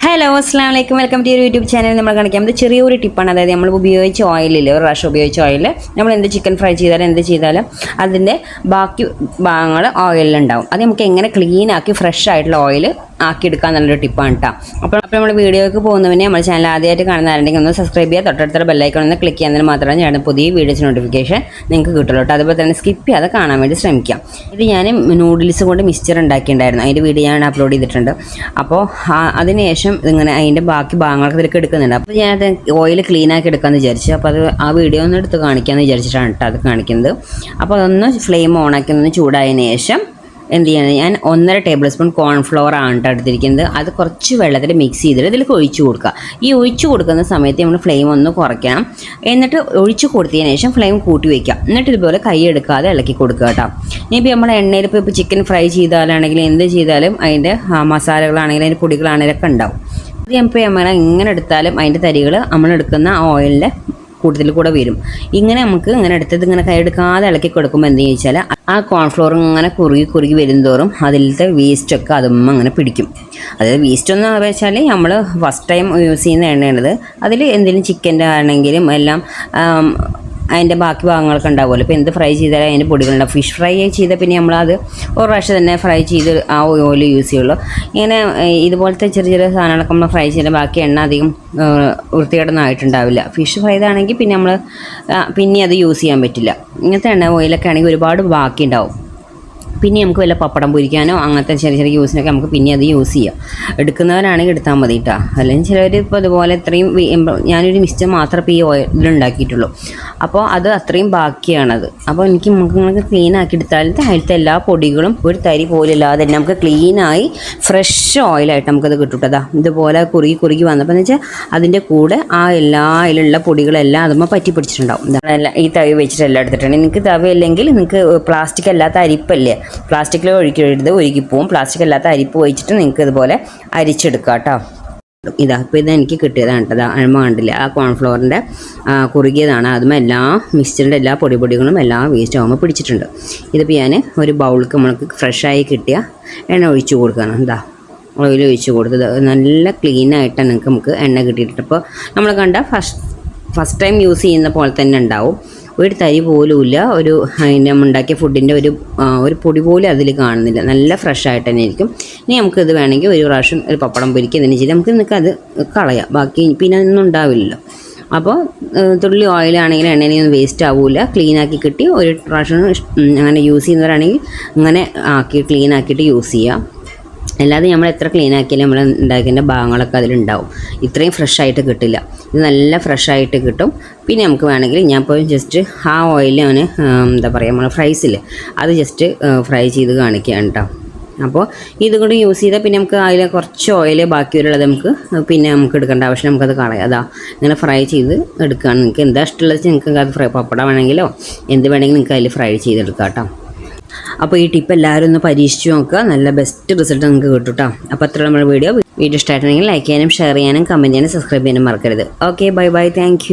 Hello അസ്സാം വലൈക്കും welcome to YouTube channel നമ്മൾ കാണിക്കാം അത് ചെറിയൊരു ടിപ്പാണ് അതായത് നമ്മൾ ഉപയോഗിച്ച ഓയിലില്ല ഒരു പ്രാവശ്യം ഉപയോഗിച്ച ഓയിൽ നമ്മൾ എന്ത് ചിക്കൻ ഫ്രൈ ചെയ്താലും എന്ത് ചെയ്താലും അതിന്റെ ബാക്കി ഭാഗങ്ങൾ ഓയിലുണ്ടാവും അത് നമുക്ക് എങ്ങനെ ക്ലീൻ ആക്കി ഫ്രഷ് ആയിട്ടുള്ള ഓയിൽ ആക്കിയെടുക്കാൻ നല്ലൊരു ടിപ്പാണ് കേട്ടോ അപ്പോൾ അപ്പോൾ നമ്മൾ വീഡിയോയ്ക്ക് പോകുന്നതിന് നമ്മൾ ചാനൽ ആദ്യമായിട്ട് കാണുന്നതാണെങ്കിൽ ഒന്ന് സബ്സ്ക്രൈബ് ചെയ്യുക തൊട്ടടുത്ത ബെല്ലൈക്കൺ ഒന്ന് ക്ലിക്ക് ചെയ്യാൻ മാത്രമേ ഞാൻ പുതിയ വീഡിയോസ് നോട്ടിഫിക്കേഷൻ നിങ്ങൾക്ക് കിട്ടുള്ളൂ കേട്ടോ അതുപോലെ തന്നെ സ്കിപ്പ് ചെയ്യാതെ കാണാൻ വേണ്ടി ശ്രമിക്കാം. ഇത് ഞാൻ നൂഡിൽസ് കൊണ്ട് മിക്സ്ചർ ഉണ്ടാക്കിയിട്ടുണ്ടായിരുന്നു. അതിന്റെ വീഡിയോ ഞാൻ അപ്ലോഡ് ചെയ്തിട്ടുണ്ട്. അപ്പോൾ അതിനുശേഷം ഇങ്ങനെ അതിന്റെ ബാക്കി ഭാഗങ്ങളൊക്കെ ഇതിലേക്ക് എടുക്കുന്നുണ്ട്. അപ്പോൾ ഞാനത് ഓയിൽ ക്ലീൻ ആക്കി എടുക്കാമെന്ന് വിചാരിച്ചു. അപ്പോൾ അത് ആ വീഡിയോ ഒന്ന് എടുത്ത് കാണിക്കാമെന്ന് വിചാരിച്ചിട്ടാണ് കേട്ടോ അത് കാണിക്കുന്നത്. അപ്പോൾ അതൊന്ന് ഫ്ലെയിം ഓണാക്കി ഒന്ന് ചൂടായതിനു ശേഷം എന്ത് ചെയ്യണം? ഞാൻ ഒന്നര ടേബിൾ സ്പൂൺ കോൺഫ്ലവർ ആണ് കേട്ടോ എടുത്തിരിക്കുന്നത്. അത് കുറച്ച് വെള്ളത്തിൽ മിക്സ് ചെയ്തിട്ട് ഇതിലേക്ക് ഒഴിച്ചു കൊടുക്കുക. ഈ ഒഴിച്ചു കൊടുക്കുന്ന സമയത്ത് നമ്മൾ ഫ്ലെയിം ഒന്ന് കുറയ്ക്കണം. എന്നിട്ട് ഒഴിച്ചു കൊടുത്തതിന് ശേഷം ഫ്ലെയിം കൂട്ടി വയ്ക്കുക എന്നിട്ട് ഇതുപോലെ കൈ എടുക്കാതെ ഇളക്കി കൊടുക്കുക കേട്ടോ ഇനിയിപ്പോൾ നമ്മൾ എണ്ണയിൽ ഇപ്പോൾ ഇപ്പോൾ ചിക്കൻ ഫ്രൈ ചെയ്താലാണെങ്കിലും എന്ത് ചെയ്താലും അതിന്റെ മസാലകളാണെങ്കിലും അതിന്റെ പൊടികളാണെങ്കിലും ഒക്കെ ഉണ്ടാവും. അത് ഇപ്പോൾ നമ്മൾ എങ്ങനെ എടുത്താലും അതിന്റെ തരികൾ നമ്മൾ എടുക്കുന്ന ആ ഓയിലിന്റെ കൂടുതൽ കൂടെ വരും. ഇങ്ങനെ നമുക്ക് ഇങ്ങനെ എടുത്തത് ഇങ്ങനെ കൈയെടുക്കാതെ ഇളക്കി കൊടുക്കുമ്പോൾ എന്ത് ചോദിച്ചാൽ ആ കോൺഫ്ലോർ ഇങ്ങനെ കുറുകി കുറുകി വരുന്തോറും അതിലത്തെ വേസ്റ്റൊക്കെ അതും അങ്ങനെ പിടിക്കും. അതായത് വേസ്റ്റ് എന്ന് വെച്ചാൽ നമ്മൾ ഫസ്റ്റ് ടൈം യൂസ് ചെയ്യുന്ന എണ്ണയാണത്. അതിൽ എന്തെങ്കിലും ചിക്കന്റെ ആണെങ്കിലും എല്ലാം അതിന്റെ ബാക്കി ഭാഗങ്ങളൊക്കെ ഉണ്ടാവുമല്ലോ. ഇപ്പോൾ എന്ത് ഫ്രൈ ചെയ്താലും അതിന്റെ പൊടികളുണ്ടാവും. ഫിഷ് ഫ്രൈ ചെയ്താൽ പിന്നെ നമ്മളത് ഒരു പ്രാവശ്യം തന്നെ ഫ്രൈ ചെയ്ത് ആ ഓയിൽ യൂസ് ചെയ്യുള്ളൂ. ഇങ്ങനെ ഇതുപോലത്തെ ചെറിയ ചെറിയ സാധനങ്ങളൊക്കെ നമ്മൾ ഫ്രൈ ചെയ്താൽ ബാക്കി എണ്ണ അധികം വൃത്തികേടൊന്നും ആയിട്ടുണ്ടാവില്ല ഫിഷ് ഫ്രൈ ആണെങ്കിൽ പിന്നെ നമ്മൾ പിന്നെ അത് യൂസ് ചെയ്യാൻ പറ്റില്ല. ഇങ്ങനത്തെ എണ്ണ ഓയിലൊക്കെ ആണെങ്കിൽ ഒരുപാട് ബാക്കി ഉണ്ടാവും പിന്നെ നമുക്ക് വല്ല പപ്പടം പൊരിക്കാനോ അങ്ങനത്തെ ചെറിയ ചെറിയ യൂസിനൊക്കെ നമുക്ക് പിന്നെ അത് യൂസ് ചെയ്യാം. എടുക്കുന്നവരാണെങ്കിൽ എടുത്താൽ മതി കേട്ടോ അല്ലെങ്കിൽ ചിലർ ഇപ്പോൾ അതുപോലെ ഇത്രയും ഞാനൊരു മിസ്റ്റർ മാത്രമേ ഇപ്പോൾ ഈ ഓയിൽ ഉണ്ടാക്കിയിട്ടുള്ളൂ അപ്പോൾ അത് അത്രയും ബാക്കിയാണത്. അപ്പോൾ എനിക്ക് നമുക്ക് ക്ലീൻ ആക്കി എടുത്താൽ അതിലത്തെ എല്ലാ പൊടികളും ഒരു തരി പോലും ഇല്ലാതെ തന്നെ നമുക്ക് ക്ലീനായി ഫ്രഷ് ഓയിലായിട്ട് നമുക്കത് കിട്ടും ഇതുപോലെ കുറുകി കുറുകി വന്നപ്പോൾ എന്ന് വെച്ചാൽ അതിന്റെ കൂടെ ആ എല്ലാ അതിലുള്ള പൊടികളെല്ലാം അതുമ്പോൾ പറ്റി പിടിച്ചിട്ടുണ്ടാവും ഈ തവി വെച്ചിട്ടെല്ലാം എടുത്തിട്ടുണ്ട്. നിങ്ങൾക്ക് തവി അല്ലെങ്കിൽ നിങ്ങൾക്ക് പ്ലാസ്റ്റിക് അല്ലാത്ത അരിപ്പല്ലേ? പ്ലാസ്റ്റിക്കിൽ ഒഴുകിയെടുത്ത് ഒഴുകി പോവും. പ്ലാസ്റ്റിക് അല്ലാത്ത അരിപ്പ് ഒഴിച്ചിട്ട് നിങ്ങൾക്ക് ഇതുപോലെ അരിച്ചെടുക്കാം കേട്ടോ. ഇതാ ഇപ്പോൾ ഇത് എനിക്ക് കിട്ടിയതാണ് കേട്ടോ. അഴമ കണ്ടില്ല ആ കോൺഫ്ലോറിന്റെ കുറുകിയതാണ്. അതും എല്ലാ മിക്സ്ചറിന്റെ എല്ലാ പൊടിപൊടികളും എല്ലാം വേസ്റ്റ് ആകുമ്പോൾ പിടിച്ചിട്ടുണ്ട്. ഇതിപ്പോൾ ഞാൻ ഒരു ബൗൾക്ക് നമ്മൾക്ക് ഫ്രഷായി കിട്ടിയ എണ്ണ ഒഴിച്ചു കൊടുക്കുകയാണ് എന്താ ഓയിൽ ഒഴിച്ച് കൊടുത്തത്. നല്ല ക്ലീൻ ആയിട്ടാണ് നിങ്ങൾക്ക് നമുക്ക് എണ്ണ കിട്ടിയിട്ടുണ്ട് അപ്പോൾ നമ്മൾ കണ്ട ഫസ്റ്റ് ഫസ്റ്റ് ടൈം യൂസ് ചെയ്യുന്ന പോലെ തന്നെ ഉണ്ടാവും. ഒരു തരി പോലുമില്ല. ഒരു അതിന്റെ ഉണ്ടാക്കിയ ഫുഡിന്റെ ഒരു ഒരു പൊടി പോലും അതിൽ കാണുന്നില്ല. നല്ല ഫ്രഷ് ആയിട്ട് തന്നെ ഇരിക്കും. ഇനി നമുക്കിത് വേണമെങ്കിൽ ഒരു പ്രാവശ്യം ഒരു പപ്പടം പൊരിക്കുക ഇതിന് ചെയ്ത് നമുക്ക് നിങ്ങൾക്ക് അത് കളയാം. ബാക്കി പിന്നെ ഒന്നും ഉണ്ടാവില്ലല്ലോ. അപ്പോൾ തുള്ളി ഓയിലാണെങ്കിൽ എണ്ണയിലൊന്നും വേസ്റ്റ് ആവില്ല ക്ലീൻ ആക്കി കിട്ടി. ഒരു പ്രാവശ്യം അങ്ങനെ യൂസ് ചെയ്യുന്നവരാണെങ്കിൽ അങ്ങനെ ആക്കി ക്ലീൻ ആക്കിയിട്ട് യൂസ് ചെയ്യാം. അല്ലാതെ നമ്മൾ എത്ര ക്ലീൻ ആക്കിയാലും നമ്മൾ ഉണ്ടാക്കിയതിന്റെ ഭാഗങ്ങളൊക്കെ അതിലുണ്ടാവും. ഇത്രയും ഫ്രഷ് ആയിട്ട് കിട്ടില്ല. ഇത് നല്ല ഫ്രഷ് ആയിട്ട് കിട്ടും. പിന്നെ നമുക്ക് വേണമെങ്കിൽ ഞാൻ ഇപ്പോൾ ജസ്റ്റ് ആ ഓയിൽ അവന് എന്താ പറയുക നമ്മൾ ഫ്രൈസിൽ അത് ജസ്റ്റ് ഫ്രൈ ചെയ്ത് കാണിക്കുകയാണ് കേട്ടോ അപ്പോൾ ഇതും കൂടി യൂസ് ചെയ്താൽ പിന്നെ നമുക്ക് അതിൽ കുറച്ച് ഓയിൽ ബാക്കി വരുള്ളത് നമുക്ക് പിന്നെ നമുക്ക് എടുക്കേണ്ട ആവശ്യം നമുക്കത് കളയാം. അതാ ഇങ്ങനെ ഫ്രൈ ചെയ്ത് എടുക്കുകയാണ്. നിങ്ങൾക്ക് എന്താ ഇഷ്ടമുള്ളത് നിങ്ങൾക്ക് അത് ഫ്രൈ പപ്പട വേണമെങ്കിലോ എന്ത് വേണമെങ്കിലും നിങ്ങൾക്ക് അതിൽ ഫ്രൈ ചെയ്തെടുക്കാം കേട്ടോ അപ്പോൾ ഈ ടിപ്പ് എല്ലാവരും ഒന്ന് പരീക്ഷിച്ച് നോക്കുക. നല്ല ബെസ്റ്റ് റിസൾട്ട് നിങ്ങൾക്ക് കിട്ടും കേട്ടോ അപ്പോൾ അത്ര നമ്മുടെ വീഡിയോ വീഡിയോ ഇഷ്ടമായിട്ടുണ്ടെങ്കിൽ ലൈക്ക് ചെയ്യാനും ഷെയർ ചെയ്യാനും കമന്റ് ചെയ്യാനും സബ്സ്ക്രൈബ് ചെയ്യാനും മറക്കരുത്. Okay bye bye thank